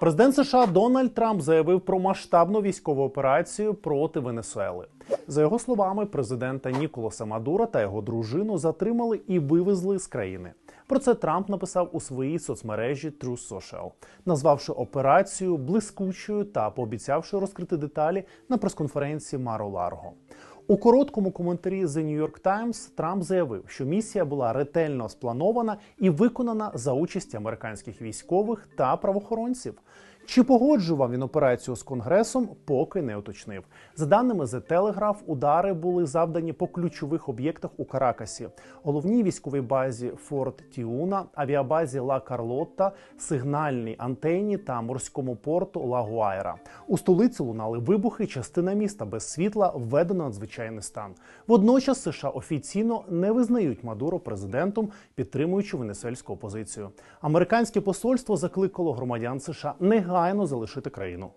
Президент США Дональд Трамп заявив про масштабну військову операцію проти Венесуели. За його словами, президента Ніколаса Мадура та його дружину затримали і вивезли з країни. Про це Трамп написав у своїй соцмережі True Social, назвавши операцію блискучою та пообіцявши розкрити деталі на прес-конференції Маро Ларго. У короткому коментарі The New York Times Трамп заявив, що місія була ретельно спланована і виконана за участі американських військових та правоохоронців. Чи погоджував він операцію з конгресом, поки не уточнив. За даними The Telegraph, удари були завдані по ключових об'єктах у Каракасі, головній військовій базі Форт Тіуна, авіабазі Ла Карлотта, сигнальній антенні та морському порту Ла Гуайра. У столиці лунали вибухи. Частина міста без світла введено надзвичайний стан. Водночас США офіційно не визнають Мадуро президентом, підтримуючи венесуельську опозицію. Американське посольство закликало громадян США негайно залишити країну.